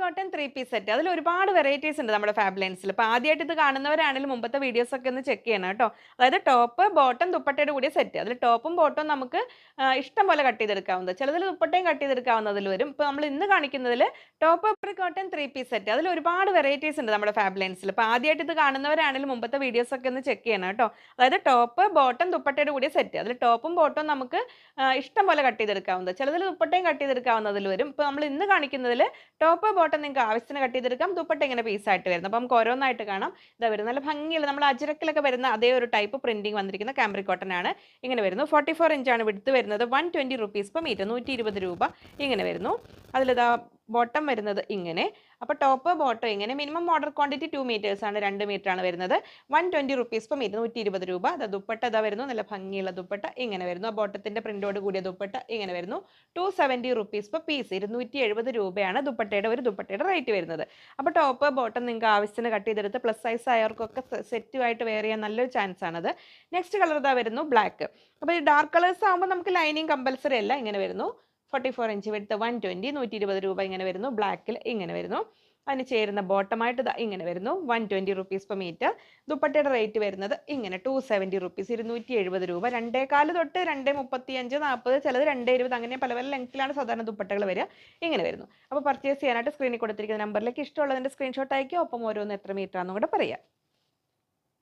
Cotton three piece set അതിൽ ഒരുപാട് varieties ഉണ്ട് നമ്മുടെ ഫാബ്ലൈൻസിൽ അപ്പോൾ ആദ്യമായിട്ട് ഇത് കാണുന്നവരാണെങ്കിലും മുമ്പത്തെ വീഡിയോസ് ഒക്കെ ഒന്ന് ചെക്ക് ചെയ്യണം കേട്ടോ. അതായത് ടോപ്പ് ബോട്ടം ദുപ്പട്ടയുടെ കൂടിയ സെറ്റ് അതിൽ ടോപ്പും ബോട്ടവും നമുക്ക് ഇഷ്ടം പോലെ കട്ട് ചെയ്തെടുക്കാവുന്നത് ചിലതിൽ ദുപ്പട്ടയും കട്ട് ചെയ്തെടുക്കാവുന്നതിൽ വരും. ഇപ്പോൾ നമ്മൾ ഇന്ന് കാണിക്കുന്നതിൽ top cotton three piece set അതിൽ ഒരുപാട് വെറൈറ്റീസ് ഉണ്ട് നമ്മുടെ ഫാബ്ലൈൻസിൽ അപ്പോൾ ആദ്യമായിട്ട് ഇത് കാണുന്നവരാണെങ്കിലും മുമ്പത്തെ വീഡിയോസ് ഒക്കെ ഒന്ന് ചെക്ക് ചെയ്യണം കേട്ടോ. അതായത് ടോപ്പ് ബോട്ടം ദുപ്പട്ടയുടെ കൂടിയ സെറ്റ് അതിൽ ടോപ്പും ബോട്ടവും നമുക്ക് ഇഷ്ടം പോലെ കട്ട് ചെയ്തെടുക്കാവുന്നത് ചിലതിൽ ദുപ്പട്ടയും കട്ട് ചെയ്തെടുക്കാവുന്നതിൽ വരും. ഇപ്പോൾ നമ്മൾ ഇന്ന് കാണിക്കുന്നതിൽ ടോപ്പ് ബോട്ടം നിങ്ങൾക്ക് ആവശ്യത്തിന് കട്ട് ചെയ്തെടുക്കാം. ദുപ്പട്ട ഇങ്ങനെ പീസായിട്ട് വരുന്നത് അപ്പം നമുക്ക് ഓരോന്നായിട്ട് കാണാം. ഇതാ വരുന്നത് നല്ല ഭംഗിയുള്ള നമ്മൾ അജരക്കിലൊക്കെ വരുന്ന അതേ ഒരു ടൈപ്പ് പ്രിന്റിംഗ് വന്നിരിക്കുന്ന കാംബ്രി കോട്ടൺ ആണ്. ഇങ്ങനെ വരുന്നു. ഫോർട്ടി ഫോർ ഇഞ്ചാണ് വിടുത്ത് വരുന്നത്. One twenty rupees per metre നൂറ്റി ഇരുപത് രൂപ ഇങ്ങനെ വരുന്നു. അതിലിതാ ബോട്ടം വരുന്നത് ഇങ്ങനെ. അപ്പോൾ ടോപ്പ് ബോട്ടം ഇങ്ങനെ മിനിമം ഓർഡർ ക്വാണ്ടിറ്റി ടു ആണ് രണ്ട് മീറ്റർ ആണ് വരുന്നത്. വൺ ട്വന്റി റുപ്പീസ് ഇപ്പം ഇരുന്നൂറ്റി നൂറ്റി ഇരുപത് രൂപ. അത് ദുപ്പട്ട ഇതാ വരുന്നു നല്ല ഭംഗിയുള്ള ദുപ്പട്ട ഇങ്ങനെ വരുന്നു. ആ ബോട്ടത്തിന്റെ പ്രിന്റോട് കൂടിയ ദുപ്പട്ട ഇങ്ങനെ വരുന്നു. ടു സെവന്റി റുപ്പീസ് ഇപ്പോൾ പീസ് ഇരുന്നൂറ്റി എഴുപത് രൂപയാണ് ദുപ്പട്ടയുടെ ഒരു ദുപ്പട്ടയുടെ റേറ്റ് വരുന്നത്. അപ്പോൾ ടോപ്പ് ബോട്ടം നിങ്ങൾക്ക് ആവശ്യത്തിന് കട്ട് ചെയ്തെടുത്ത് പ്ലസ് സൈസ് ആയവർക്കൊക്കെ സെറ്റുമായിട്ട് വെയർ ചെയ്യാൻ നല്ലൊരു ചാൻസ് ആണത്. നെക്സ്റ്റ് കളർ ഇതാ വരുന്നു ബ്ലാക്ക് അപ്പോൾ ഈ ഡാർക്ക് കളേഴ്സ് ആകുമ്പോൾ നമുക്ക് ലൈനിങ് കമ്പൽസറി അല്ല ഇങ്ങനെ വരുന്നു. ഫോർട്ടി ഫോർ ഇഞ്ച് വിടുത്ത് വൺ ട്വന്റി നൂറ്റി ഇരുപത് രൂപ ഇങ്ങനെ വരുന്നു. ബ്ലാക്കിൽ ഇങ്ങനെ വരുന്നു. അതിന് ചേരുന്ന ബോട്ടമായിട്ട് ഇങ്ങനെ വരുന്നു. One twenty rupees per metre ദുപ്പട്ടയുടെ റേറ്റ് വരുന്നത് ഇങ്ങനെ ടു സെവന്റി റുപ്പീസ് ഇരുന്നൂറ്റി എഴുപത് രൂപ. രണ്ടേ കാൽ തൊട്ട് രണ്ട് മുപ്പത്തി അഞ്ച് നാൽപ്പത് ചിലത് രണ്ട് ഇരുപത് അങ്ങനെ പല പല ലെങ്ത്തിലാണ് സാധാരണ ദുപ്പട്ടകൾ വരിക. ഇങ്ങനെ വരുന്നു. അപ്പോൾ പർച്ചേസ് ചെയ്യാനായിട്ട് സ്ക്രീനിൽ കൊടുത്തിരിക്കുന്ന നമ്പറിലേക്ക് ഇഷ്ടമുള്ളതിന്റെ സ്ക്രീൻഷോട്ട് അയക്കുക ഒപ്പം ഓരോന്ന് എത്ര മീറ്റർ ആണെന്നും കൂടെ പറയാം.